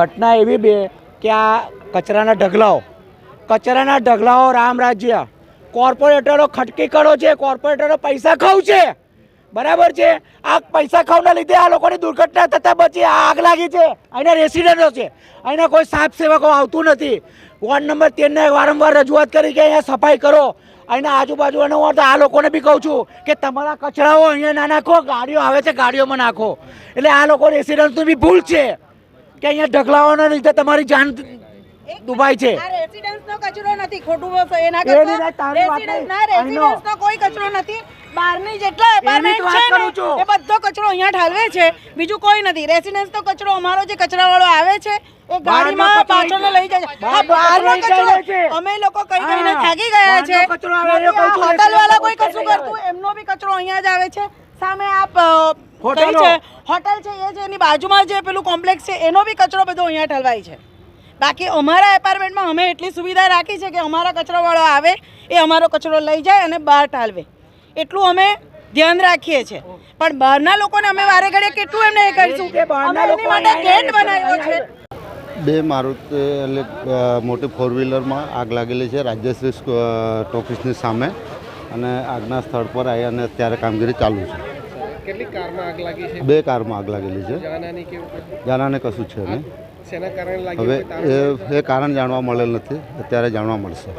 ઘટના એવી બે કે આ કચરાના ઢગલાઓ કચરાના ઢગલાઓ રામ રાજ્ય. કોર્પોરેટરો ખટકી કરો છે, કોર્પોરેટરો પૈસા ખાવ છે. બરાબર છે? આ પૈસા ખાવના લીધે આ લોકોની દુર્ઘટના થતાં બચી આગ લાગી છે. અહીંના રેસિડન્ટો છે. અહીંના કોઈ સાફ સેવકો આવતું નથી. વોર્ડ નંબર તેરને વારંવાર રજૂઆત કરી કે અહીંયા સફાઈ કરો. અહીંના આજુબાજુના હું તો આ લોકોને બી કહું છું કે તમારા કચરાઓ અહીંયા ના નાખો, ગાડીઓ આવે છે, ગાડીઓમાં નાખો. એટલે આ લોકો રેસિડેન્ટની બી ભૂલ છે. કે અહીંયા ઢગલાઓના લીધે તમારી જાન દુભાઈ છે. રેસિડન્સનો કચરો નથી ખોટું રેસિડન્સનો કોઈ કચરો નથી. બહારની જેટલા એપાર્ટમેન્ટ છે ને એ બધો કચરો અહીંયા ઠાલવે છે. બીજું કોઈ નથી. રેસિડન્સનો કચરો અમારો જે કચરાવાળો આવે છે એ ગાડીમાં કચરો લઈ જાય છે. બહારનો કચરો અમે લોકો કઈ કઈને થાકી ગયા છે. બહારનો કચરો આવે એ કહું છું, હોટલ વાળા કોઈ કશું કરતું એમનો બી કચરો અહીંયા જ આવે છે. સામે આપ હોટલ. કઈ છે હોટલ છે એ છે એની બાજુમાં જે પેલું કોમ્પ્લેક્સ છે એનો બી કચરો બધો અહીંયા ઠલવાય છે. બાકી અમારા એપાર્ટમેન્ટમાં અમે એટલી સુવિધા રાખી છે કે અમારા કચરાવાળો આવે એ અમારો કચરો લઈ જાય અને બહાર ટાળવે એટલું અમે ધ્યાન રાખીએ છીએ પણ બહારના લોકોને અમે વારે ઘડે કેટલું એમને એ કરીશું? કે બહારના એની લોકો માટે ગેટ બનાવ્યો છે. બે મારુતિ એટલે મોટી ફોર વ્હીલરમાં આગ લાગેલી છે રાજ્યશ્રી ટોફિસની ટોકીસની સામે. અને આગના સ્થળ પર આવી અને અત્યારે કામગીરી ચાલુ છે. કેટલી કારમાં આગ લાગી છે? બે કારમાં આગ લાગેલી છે. જાનાની કશું છે નહીં. શેના કારણે લાગી હવે એ કારણ જાણવા મળેલ નથી. અત્યારે જાણવા મળશે.